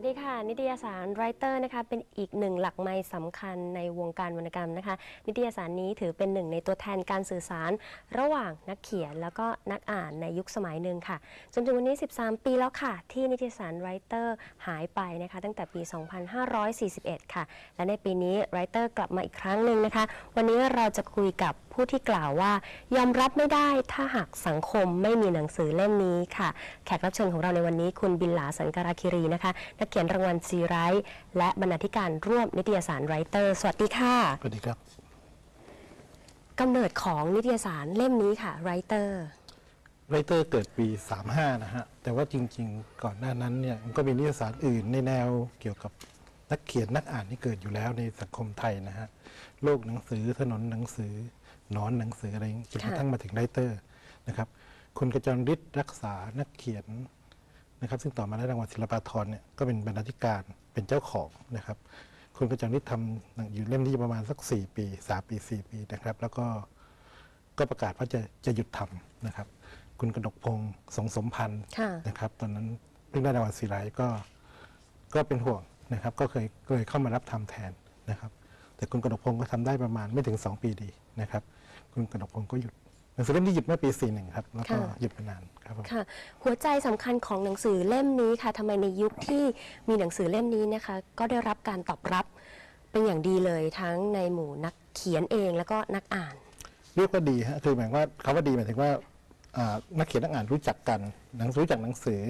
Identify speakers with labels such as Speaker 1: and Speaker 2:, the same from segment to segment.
Speaker 1: วัสดีค่ะ นิตยสารไรเตอร์นะคะเป็นอีกหนึ่งหลักไม้สำคัญในวงการวรรณกรรมนะคะ นิตยสารนี้ถือเป็นหนึ่งในตัวแทนการสื่อสาร ระหว่างนักเขียนแล้วก็นักอ่านในยุคสมัยหนึ่งค่ะ จนถึงวันนี้ 13 ปีแล้วค่ะ ที่นิตยสารไรเตอร์หายไปนะคะ ตั้งแต่ปี 2541 ค่ะ และในปีนี้ไรเตอร์กลับมาอีกครั้งหนึ่งนะคะ วันนี้เราจะคุยกับ ผู้ที่กล่าวว่า ยอมรับไม่ได้ถ้าหากสังคมไม่มีหนังสือเล่มนี้ค่ะ แขกรับเชิญของเราในวันนี้คุณบินหลาสันการาคิรีนะคะ นักเขียนรางวัลซีไรต์และบรรณาธิการร่วมนิตยสารไรเตอร์ สวัสดีค่ะ
Speaker 2: สวัสดีครับ
Speaker 1: กำเนิดของนิตยสารเล่มนี้ค่ะไรเตอร์
Speaker 2: ไรเตอร์เกิดปี 35 นะฮะ แต่ว่าจริงๆ ก่อนหน้านั้นเนี่ยมันก็มีนิตยสารอื่นในแนวเกี่ยวกับนักเขียนนักอ่านที่เกิดอยู่แล้วในสังคมไทยนะฮะ โลกหนังสือถนนหนังสือห นอนหนังสืออะไรอย่างนี้จนกระทั่งมาถึงไรเตอร์นะครับคุณกระจรฤทธิ์รักษานักเขียนนะครับ ซึ่งต่อมาได้รางวัลศิลปาธรเนี่ยก็เป็นบรรณาธิการเป็นเจ้าของนะครับ คุณกระจรฤทธิ์ทำหนังอยู่เล่มที่ประมาณสัก 4 ปี3ปี 4 ปีนะครับ แล้วก็ก็ประกาศว่าจะจะหยุดทำนะครับ คุณกนกพงศ์สงสมพันธ์
Speaker 1: ค่ะ
Speaker 2: นะครับ ตอนนั้นเพิ่งได้รางวัลศิลป์ก็ก็เป็นห่วงนะครับ ก็เคยก็เลยเข้ามารับทำแทนนะครับ แต่คุณกนกพงศ์ก็ทำได้ประมาณไม่ถึง 2 ปีดีนะครับ คุณกนกพงศ์ก็หยุดหนังสือเล่มที่หยุดเมื่อปี41ครับแล้วก็
Speaker 1: ค่ะ
Speaker 2: หยุดไปนานครับผม
Speaker 1: ค่ะ หัวใจสำคัญของหนังสือเล่มนี้ค่ะทำไมในยุคที่มีหนังสือเล่มนี้นะคะ ก็ได้รับการตอบรับเป็นอย่างดีเลยทั้งในหมู่นักเขียนเองแล้วก็นักอ่าน
Speaker 2: เรียกว่าดีฮะคือหมายว่าคำว่าดีหมายถึงว่าอ่านักเขียนนักอ่านรู้จักกันหนังสือรู้จักหนังสือ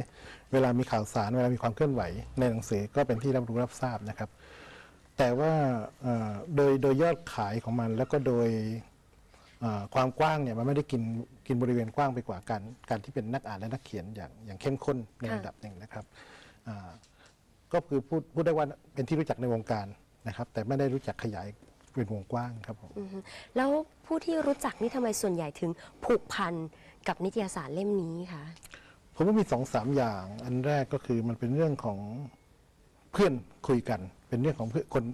Speaker 2: เวลามีข่าวสารเวลามีความเคลื่อนไหว ในหนังสือก็เป็นที่รับรู้รับทราบนะครับ แต่ว่าอ่าโดยโดยยอดขายของมันแล้วก็โดยอ่า ความกว้างเนี่ยมันไม่ได้กินกินบริเวณกว้างไปกว่าการการที่เป็นนักอ่านและนักเขียนอย่างอย่างเข้มข้นใน
Speaker 1: ค่ะ
Speaker 2: ระดับหนึ่งนะครับอ่าก็คือพูดพูดได้ว่าเป็นที่รู้จักในวงการนะครับ แต่ไม่ได้รู้จักขยายเป็นวงกว้างครับผม
Speaker 1: อือฮึแล้วผู้ที่รู้จักนี่ทำไมส่วนใหญ่ถึงผูกพันกับนิตยสารเล่มนี้คะ
Speaker 2: ผมว่ามีสองสามอย่าง อันแรกก็คือมันเป็นเรื่องของเพื่อนคุยกัน เป็นเรื่องของเพื่อนคน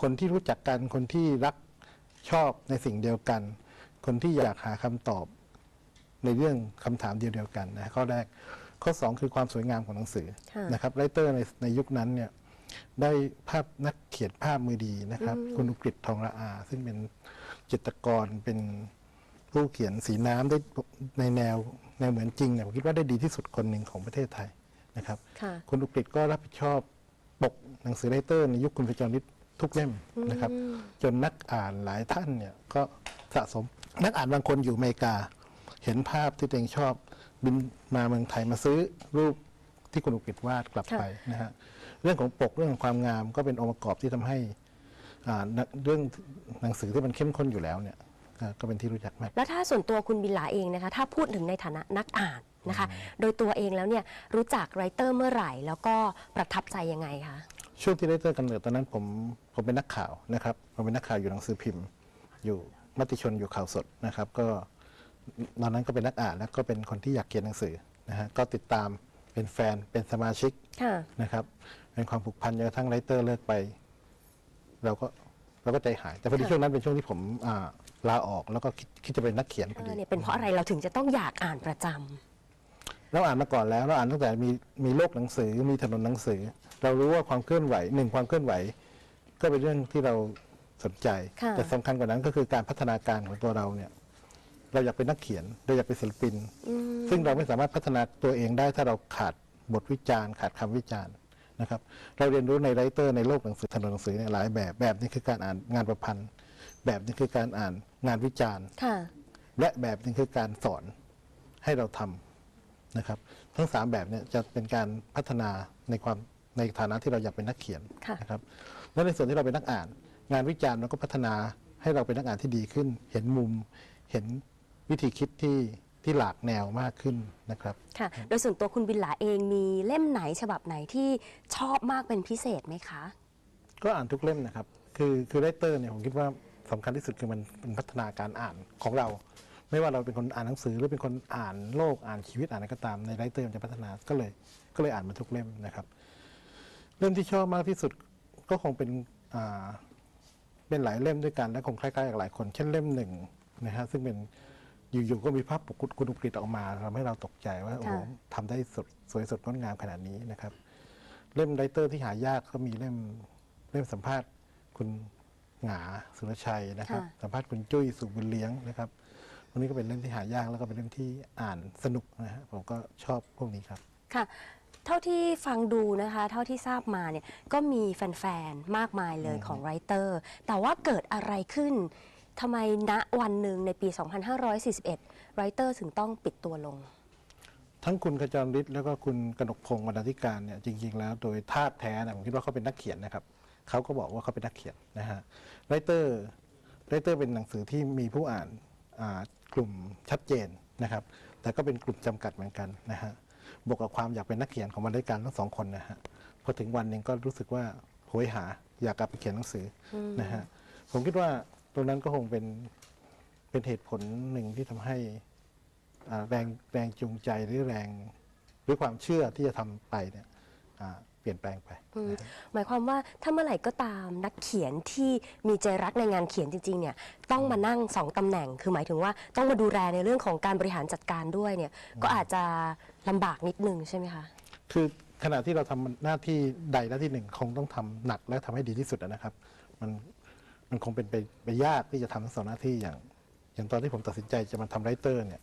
Speaker 2: คนที่รู้จักกันคนที่รักชอบในสิ่งเดียวกัน คนที่อยากหาคำตอบในเรื่องคำถามเดียวเดียวกันนะข้อแรกข้อสองคือความสวยงามของหนังสือ
Speaker 1: ค่ะ
Speaker 2: นะครับไรเตอร์ในในยุคนั้นเนี่ยได้ภาพนักเขียนภาพมือดีนะครับ คุณอุกฤษทองละอา ซึ่งเป็นจิตรกรเป็นผู้เขียนสีน้ำได้ในแนวแนวเหมือนจริงเนี่ยผมคิดว่าได้ดีที่สุดคนหนึ่งของประเทศไทยนะครับ
Speaker 1: ค่ะ
Speaker 2: คุณอุกฤษก็รับผิดชอบปกหนังสือไรเตอร์ ในยุคคุณประจรฤทธิ์ทุกเล่มนะครับ จนนักอ่านหลายท่านเนี่ยก็สะสม นักอ่านบางคนอยู่อเมริกา เห็นภาพที่ตัวเองชอบบินมาเมืองไทยมาซื้อรูปที่คุณอุกฤษวาดกลับไปนะฮะเรื่องของปกเรื่องของความงามก็เป็นองค์ประกอบที่ทำให้อ่าเรื่องหนังสือที่มันเข้มข้นอยู่แล้วเนี่ยก็ก็เป็นที่รู้จักมาก
Speaker 1: แล้วถ้าส่วนตัวคุณบินหลาเองนะคะถ้าพูดถึงในฐานะนักอ่านนะคะ โดยตัวเองแล้วเนี่ยรู้จักไรเตอร์เมื่อไหร่ แล้วก็ประทับใจยังไงคะ
Speaker 2: ช่วงที่ได้เตอร์กำเนิดตอนนั้นผมผมเป็นนักข่าวนะครับผมเป็นนักข่าวอยู่หนังสือพิมพ์อยู่ มติชนอยู่ข่าวสดนะครับ ก็ตอนนั้นก็เป็นนักอ่านแล้วก็เป็นคนที่อยากเขียนหนังสือนะฮะก็ติดตามเป็นแฟนเป็นสมาชิก
Speaker 1: ค่ะ
Speaker 2: นะครับเป็นความผูกพันจนกระทั่งไรเตอร์เลิกไป เราก็เราก็ใจหาย แต่พอดี
Speaker 1: ค่ะ
Speaker 2: ช่วงนั้นเป็นช่วงที่ผมอ่าลาออกแล้วก็คิดคิดจะเป็นนักเขียนพอ
Speaker 1: เอ
Speaker 2: ดี
Speaker 1: อเนี่ยเป็นเพราะอะไรเราถึงจะต้องอยากอ่านประจำ
Speaker 2: เราอ่านมาก่อนแล้วเราอ่านตั้งแต่มีมีโลกหนังสือมีถนนหนังสือ เรารู้ว่าความเคลื่อนไหวหนึ่งความเคลื่อนไหว ก็เป็นเรื่องที่เรา สนใจ
Speaker 1: ค่ะ
Speaker 2: แต่สำคัญกว่านั้นก็คือการพัฒนาการของตัวเราเนี่ยเราอยากเป็นนักเขียนเราอยากเป็นศิลปินซึ่งเราไม่สามารถพัฒนาตัวเองได้ถ้าเราขาดบทวิจารณ์ ขาดคำวิจารณ์นะครับเราเรียนรู้ในไรเตอร์ในโลกหนังสือถนนหนังสือเนี่ยหลายแบบแบบนี้คือการอ่านงานประพันธ์ แบบนี้คือการอ่านงานวิจารณ์
Speaker 1: ค่ะ
Speaker 2: และแบบหนึงคือการสอนให้เราทำนะครับ ทั้งสามแบบเนี่ยจะเป็นการพัฒนาในความในฐานะที่เราอยากเป็นนักเขียน
Speaker 1: ค่ะ
Speaker 2: นะครับแล้วในส่วนที่เราเป็นนักอ่าน งานวิจารณ์เราก็พัฒนาให้เราเป็นนักอ่านที่ดีขึ้น เห็นมุม เห็นวิธีคิดที่ที่หลากแนวมากขึ้นนะครับ
Speaker 1: ค่ะ โดยส่วนตัวคุณบินหลาเองมีเล่มไหนฉบับไหนที่ชอบมากเป็นพิเศษไหมคะ
Speaker 2: ก็อ่านทุกเล่มนะครับ คือคือไรเตอร์เนี่ยผมคิดว่าสำคัญที่สุดคือมันเป็นพัฒนาการอ่านของเรา ไม่ว่าเราเป็นคนอ่านหนังสือหรือเป็นคนอ่านโลกอ่านชีวิตอ่านอะไรก็ตามในไรเตอร์มันจะพัฒนาก็เลย ก็เลยอ่านมาทุกเล่มนะครับ เล่มที่ชอบมากที่สุดก็คงเป็นอ่า เป็นหลายเล่มด้วยกันและคงคล้ายๆกับหลายคน เช่นเล่มหนึ่งนะฮะซึ่งเป็นอยู่ๆก็มีภาพปกคุณอุกฤษออกมาทำให้เราตกใจว่าโอ้โห
Speaker 1: ค่ะ
Speaker 2: ทำได้สดสวยสดงดงามขนาดนี้นะครับ เล่มไรเตอร์ที่หายากก็มีเล่มเล่มสัมภาษณ์คุณหงาสุรชัยนะครับ
Speaker 1: ค่ะ
Speaker 2: สัมภาษณ์คุณจุ้ยสุบุญเลี้ยงนะครับพวกนี้ก็เป็นเล่มที่หายากแล้วก็เป็นเล่มที่อ่านสนุกนะฮะผมก็ชอบพวกนี้ครับ
Speaker 1: ค่ะ เท่าที่ฟังดูนะคะ เท่าที่ทราบมาเนี่ยก็มีแฟนๆ มากมายเลยของไรเตอร์ แต่ว่าเกิดอะไรขึ้นทำไมณวันหนึ่งในปี 2541 ไรเตอร์ถึงต้องปิดตัวลง
Speaker 2: ทั้งคุณขจรฤทธิ์แล้วก็คุณกนกพงศ์วรรณาธิการเนี่ยจริง ๆ แล้วโดยธาตุแท้นะผมคิดว่าเขาเป็นนักเขียนนะครับเขาก็บอกว่าเขาเป็นนักเขียนนะฮะไรเตอร์ไรเตอร์เป็นหนังสือที่มีผู้อ่านอ่ากลุ่มชัดเจนนะครับ แต่ก็เป็นกลุ่มจำกัดเหมือนกันนะฮะ บวกกับความอยากเป็นนักเขียนของบรรณาธิการทั้งสองคนนะฮะพอถึงวันหนึ่งก็รู้สึกว่าโหยหาอยากกลับไปเขียนหนังสืออนะฮะผมคิดว่าตรงนั้นก็คงเป็นเป็นเหตุผลหนึ่งที่ทำให้อ่าแรงแรงจูงใจหรือแรงหรือความเชื่อที่จะทำไปเนี่ยอ่า เปลี่ยนแปลงไป
Speaker 1: อืมหมายความว่าถ้าเมื่อไหร่ก็ตามนักเขียนที่มีใจรักในงานเขียนจริงๆเนี่ยต้องมานั่งสองตำแหน่ง คือหมายถึงว่าต้องมาดูแลในเรื่องของการบริหารจัดการด้วยเนี่ยก็อาจจะลำบากนิดนึงใช่ไหมคะ
Speaker 2: คือขณะที่เราทำหน้าที่ใดหน้าที่หนึ่งคงต้องทำหนักและทำให้ดีที่สุดนะครับ มันมันคงเป็นไปไปยากที่จะทำทั้งสองหน้าที่อย่าง อย่างตอนที่ผมตัดสินใจจะมาทำไรเตอร์เนี่ย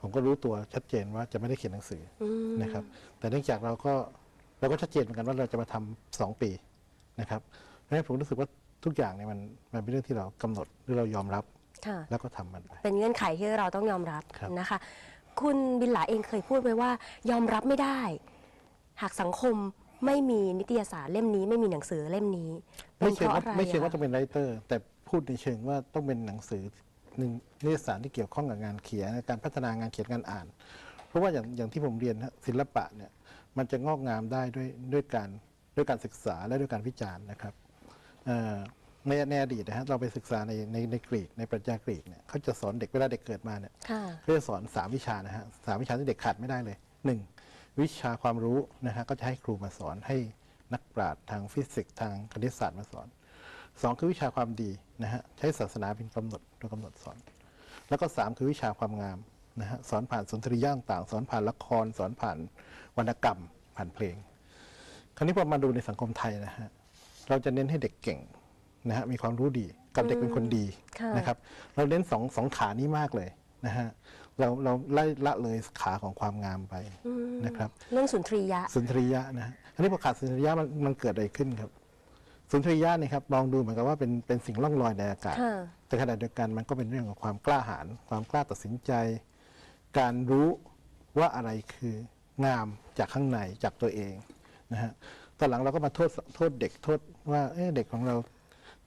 Speaker 2: ผมก็รู้ตัวชัดเจนว่าจะไม่ได้เขียนหนังสืออนะครับ แต่เนื่องจากเราก็ เราก็ชัดเจนเหมือนกันว่าเราจะมาทำสองปีนะครับเพราะฉะนั้นผมรู้สึกว่าทุกอย่างเนี่ยมันมันเป็นเรื่องที่เรากำหนดหรือเรายอมรับ
Speaker 1: ค่ะ
Speaker 2: แล้วก็ทำมันไป
Speaker 1: เป็นเงื่อนไขที่เราต้องยอมรับ
Speaker 2: ครับ
Speaker 1: นะคะ คุณบินหลาเองเคยพูดไว้ว่ายอมรับไม่ได้ หากสังคมไม่มีนิตยสารเล่มนี้ ไม่มีหนังสือเล่มนี้เป็
Speaker 2: ไม่
Speaker 1: นเพ
Speaker 2: เชิง
Speaker 1: ราะ
Speaker 2: ว่า
Speaker 1: อะไร
Speaker 2: ไม่เชิงว่า
Speaker 1: อะ
Speaker 2: ต้องเป็นไรเตอร์ แต่พูดในเชิงว่าต้องเป็นหนังสือหนึ่งนิตยสารที่เกี่ยวข้องกับงานเขียน การพัฒนางานเขียนงานอ่าน เพราะว่าอย่างอย่างที่ผมเรียนฮะศิลปะเนี่ย มันจะงอกงามได้ด้วยด้วยการด้วยการศึกษาและด้วยการวิจารณ์นะครับเอ่อในในอดีตนะฮะเราไปศึกษาในในในกรีกในปรัชญากรีกเนี่ยเขาจะสอนเด็กเวลาเด็กเกิดมาเนี่ย
Speaker 1: ค่ะ
Speaker 2: เขาจะสอนสามวิชานะฮะสามวิชาที่เด็กขาดไม่ได้เลยหนึ่งวิชาความรู้นะฮะก็จะให้ครูมาสอนให้นักปราชญ์ทางฟิสิกส์ทางคณิตศาสตร์มาสอนสองคือวิชาความดีนะฮะใช้ศาสนาเป็นกำหนดตัวกำหนดสอน แล้วก็สามคือวิชาความงามนะฮะสอนผ่านสุนทรียะต่างๆสอนผ่านละครสอนผ่าน วรรณกรรมผ่านเพลง คราวนี้พอมาดูในสังคมไทยนะฮะเราจะเน้นให้เด็กเก่งนะฮะมีความรู้ดีกับเด็กเป็นคนดี
Speaker 1: ค่ะ
Speaker 2: นะครับเราเน้นสองสองขานี้มากเลยนะฮะเราเราไล่ละเลยขาของความงามไปนะครับ
Speaker 1: เรื่องสุนทรียะ
Speaker 2: สุนทรียะนะฮะอันนี้พอขาดสุนทรียะมันมันเกิดอะไรขึ้นครับ สุนทรียะเนี่ยครับลองดูเหมือนกับว่าเป็นเป็นสิ่งล่องลอยในอากาศ
Speaker 1: ค่ะ
Speaker 2: แต่ขณะเดียวกันมันก็เป็นเรื่องของความกล้าหาญความกล้าตัดสินใจ การรู้ว่าอะไรคือ งามจากข้างในจากตัวเองนะฮะตอนหลังเราก็มาโทษโทษเด็กโทษว่าเอ๊ะเด็กของเรา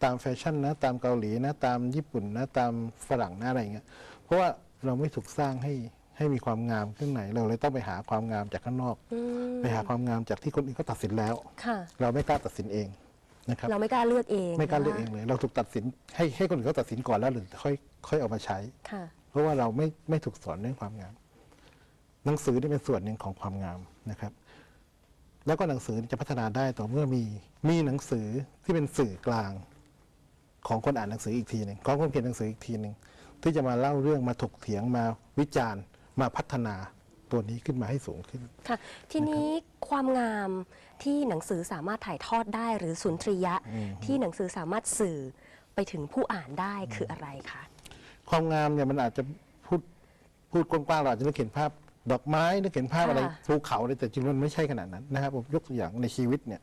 Speaker 2: ตามแฟชั่นนะ ตามเกาหลีนะ ตามญี่ปุ่นนะ ตามฝรั่งนะอะไรอย่างเงี้ยเพราะว่าเราไม่ถูกสร้างให้ให้มีความงามข้างในเราเลยต้องไปหาความงามจากข้างนอก ไปหาความงามจากที่คนอื่นก็ตัดสินแล้ว
Speaker 1: ค่ะ
Speaker 2: เราไม่กล้าตัดสินเองนะครับ
Speaker 1: เราไม่กล้าเลือกเอง
Speaker 2: ไม่กล้าเลือกเองเลย เราถูกตัดสินให้ให้คนอื่นเขาตัดสินก่อนแล้วหรือค่อยค่อยเอามาใช้
Speaker 1: ค่ะ
Speaker 2: เพราะว่าเราไม่ไม่ถูกสอนเรื่องความงาม หนังสือนี่เป็นส่วนหนึ่งของความงามนะครับ แล้วก็หนังสือจะพัฒนาได้ต่อเมื่อมีมีหนังสือที่เป็นสื่อกลางของคนอ่านหนังสืออีกทีหนึ่งของคนเขียนหนังสืออีกทีหนึ่งที่จะมาเล่าเรื่องมาถกเถียงมาวิจารณ์ มาพัฒนาตัวนี้ขึ้นมาให้สูงขึ้น
Speaker 1: ค่ะ ทีนี้ความงามที่หนังสือสามารถถ่ายทอดได้หรือสุนทรียะที่หนังสือสามารถสื่อไปถึงผู้อ่านได้คืออะไรคะ
Speaker 2: ความงามเนี่ยมันอาจจะพูดพูดกว้างๆเราอาจจะนึกเห็นภาพ ดอกไม้นึกเห็นภาพอะไร
Speaker 1: ค่ะ
Speaker 2: ภูเขาเลยแต่จริงๆมันไม่ใช่ขนาดนั้นนะครับผมยกตัวอย่างในชีวิตเนี่ย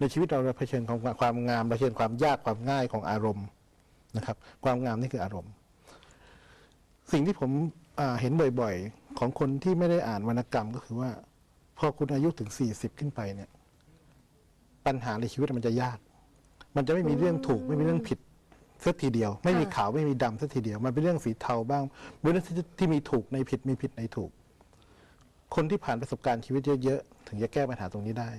Speaker 2: ในชีวิตเราเราเผชิญความความงามเราเผชิญความยากความง่ายของอารมณ์นะครับ ความงามนี่คืออารมณ์ สิ่งที่ผมอ่าเห็นบ่อยๆ ของคนที่ไม่ได้อ่านวรรณกรรมก็คือว่า พอคุณอายุถึงสี่สิบขึ้นไปเนี่ย ปัญหาในชีวิตมันจะยาก มันจะไม่มีเรื่องถูกไม่มีเรื่องผิดสักทีเดียว ไม่มีขาวไม่มีดำสักทีเดียว มันเป็นเรื่องสีเทาบ้างเป็นเรื่องที่ที่มีถูกในผิดมีผิดในถูก คนที่ผ่านประสบการณ์ชีวิตเยอะๆ ถึงจะแก้ปัญหาตรงนี้ได้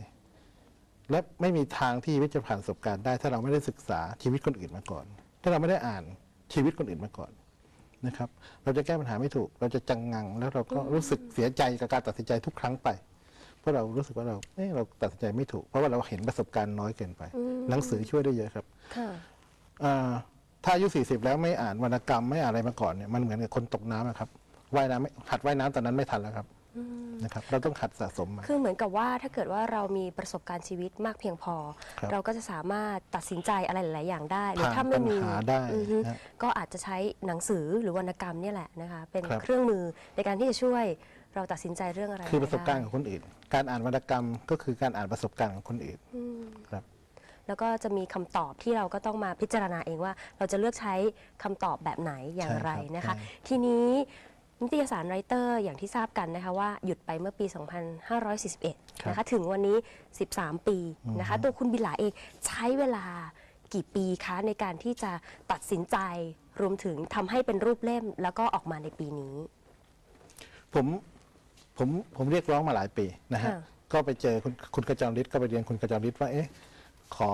Speaker 2: และไม่มีทางที่ชีวิตจะผ่านประสบการณ์ได้ ถ้าเราไม่ได้ศึกษาชีวิตคนอื่นมาก่อน ถ้าเราไม่ได้อ่านชีวิตคนอื่นมาก่อนนะครับ เราจะแก้ปัญหาไม่ถูก เราจะจังงัง แล้วเราก็รู้สึกเสียใจกับการตัดสินใจทุกครั้งไป เพราะเรารู้สึกว่าเราเอ๊ะเราตัดสินใจไม่ถูก เพราะว่าเราเห็นประสบการณ์น้อยเกินไป หนังสือช่วยได้เยอะครับ
Speaker 1: ค่ะ
Speaker 2: อ่าถ้าอายุ 40 แล้วไม่อ่านวรรณกรรมไม่อ่านอะไรมาก่อนเนี่ยมันเหมือนกับคนตกน้ำอะครับว่ายน้ำไม่หัดว่ายน้ำตอนนั้นไม่ทันแล้วครับ นะครับเราต้องขัดสะสมมา
Speaker 1: คือเหมือนกับว่าถ้าเกิดว่าเรามีประสบการณ์ชีวิตมากเพียงพอ
Speaker 2: ครับ
Speaker 1: เราก็จะสามารถตัดสินใจอะไรหลาย ๆ อย่างได้ หรือ
Speaker 2: ผ่าน
Speaker 1: ถ้าไม่มี
Speaker 2: ปัญหาได้
Speaker 1: อือฮึ
Speaker 2: นะ
Speaker 1: ก็อาจจะใช้หนังสือหรือวรรณกรรมเนี่ยแหละนะคะเป็น
Speaker 2: ครับ
Speaker 1: เครื่องมือในการที่จะช่วยเราตัดสินใจเรื่องอะไร
Speaker 2: คือประสบการณ์
Speaker 1: ได้
Speaker 2: ของคนอื่น การอ่านวรรณกรรมก็คือการอ่านประสบการณ์ของคนอื่น
Speaker 1: อืม
Speaker 2: ครับ
Speaker 1: แล้วก็จะมีคำตอบที่เราก็ต้องมาพิจารณาเองว่า เราจะเลือกใช้คำตอบแบบไหนอย่างไร
Speaker 2: ใช่ครับ
Speaker 1: นะคะ
Speaker 2: ใช่
Speaker 1: ทีนี้ นิตยสารไรเตอร์อย่างที่ทราบกันนะคะว่าหยุดไปเมื่อปี 2541 นะคะถึงวันนี้ 13 ปีนะคะตัวคุณบิลาเองใช้เวลากี่ปีคะในการที่จะตัดสินใจรวมถึงทำให้เป็นรูปเล่มแล้วก็ออกมาในปีนี้
Speaker 2: ผมผมผมเรียกร้องมาหลายปีนะฮะ
Speaker 1: ค่ะ
Speaker 2: ก็ไปเจอคุณคุณกระจรฤทธิ์ก็ไปเรียนคุณกระจรฤทธิ์ว่าเอ๊ะขอ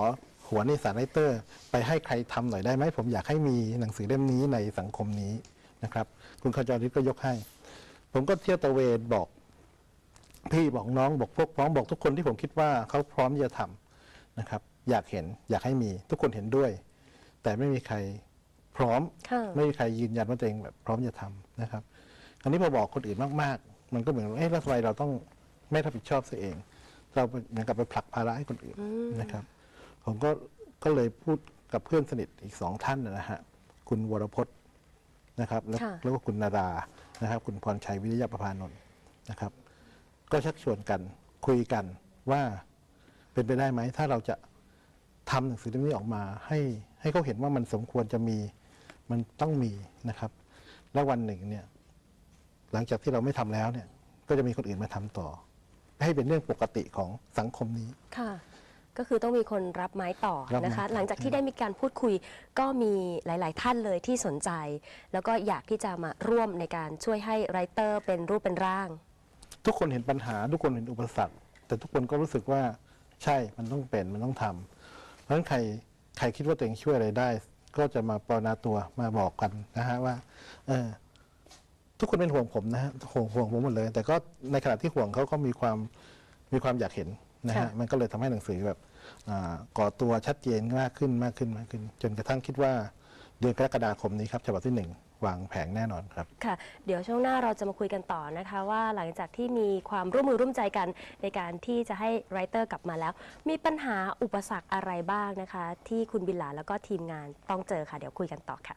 Speaker 2: หัวนิสารไรเตอร์ ไปให้ใครทำหน่อยได้ไหมผมอยากให้มีหนังสือเล่มนี้ในสังคมนี้ นะครับ คุณกระจรฤทธิ์ก็ยกให้ ผมก็เที่ยวตระเวนบอกพี่บอกน้องบอกพวกพ้องบอกทุกคนที่ผมคิดว่าเขาพร้อมที่จะทำนะครับ อยากเห็นอยากให้มีทุกคนเห็นด้วย แต่ไม่มีใครพร้อม
Speaker 1: ค่ะ
Speaker 2: ไม่มีใครยืนยันว่าตัวเองแบบพร้อมจะทำนะครับคราวนี้พอบอกคนอื่นมากๆ มันก็เหมือนว่าเอ๊ะแล้วทำไมเราต้องไม่รับผิดชอบตัวเอง เราเหมือนกับไปผลักภาระให้คนอื่นนะครับ ผมก็ก็เลยพูดกับเพื่อนสนิทอีกสองท่านนะฮะคุณวรพจน์ นะครับแล้ว
Speaker 1: ค่ะ
Speaker 2: แล้วก็คุณนารานะครับ คุณพรชัยวิริยประพานนท์นะครับ ก็ชักชวนกันคุยกันว่าเป็นไปได้ไหม ถ้าเราจะทำหนังสือเล่มนี้ออกมา ให้ให้เขาเห็นว่ามันสมควรจะมีมันต้องมีนะครับ แล้ววันหนึ่งเนี่ย หลังจากที่เราไม่ทำแล้วเนี่ย ก็จะมีคนอื่นมาทำต่อ ให้เป็นเรื่องปกติของสังคมนี้
Speaker 1: ค่ะ ก็คือต้องมีคนรับไม้ต่อ
Speaker 2: รับไม้
Speaker 1: นะคะ
Speaker 2: ต่อ
Speaker 1: หลังจากที่ได้มีการพูดคุยก็มีหลาย ๆ ท่านเลยที่สนใจ แล้วก็อยากที่จะมาร่วมในการช่วยให้ไรเตอร์เป็นรูปเป็นร่าง
Speaker 2: ทุกคนเห็นปัญหา ทุกคนเห็นอุปสรรค แต่ทุกคนก็รู้สึกว่าใช่มันต้องเป็นมันต้องทำเพราะฉะนั้นใครใครคิดว่าตัวเองช่วยอะไรได้ ก็จะมาปรนนาตัวมาบอกกันนะฮะว่าเออทุกคนเป็นห่วงผมนะฮะห่วงห่วงผมหมดเลย แต่ก็ในขณะที่ห่วงเขาก็มีความมีความอยากเห็น นะฮะ
Speaker 1: ค่ะ
Speaker 2: มันก็เลยทำให้หนังสือแบบอ่าก่อตัวชัดเจนมากขึ้นมากขึ้นมากขึ้น จนกระทั่งคิดว่าเดือนกรกฎาคมนี้ครับฉบับที่หนึ่งวางแผงแน่นอนครับ
Speaker 1: ค่ะเดี๋ยวช่วงหน้าเราจะมาคุยกันต่อนะคะ ว่าหลังจากที่มีความร่วมมือร่วมใจกันในการที่จะให้ไรเตอร์กลับมาแล้ว มีปัญหาอุปสรรคอะไรบ้างนะคะ ที่คุณบิลลาแล้วก็ทีมงานต้องเจอค่ะ เดี๋ยวคุยกันต่อค่ะ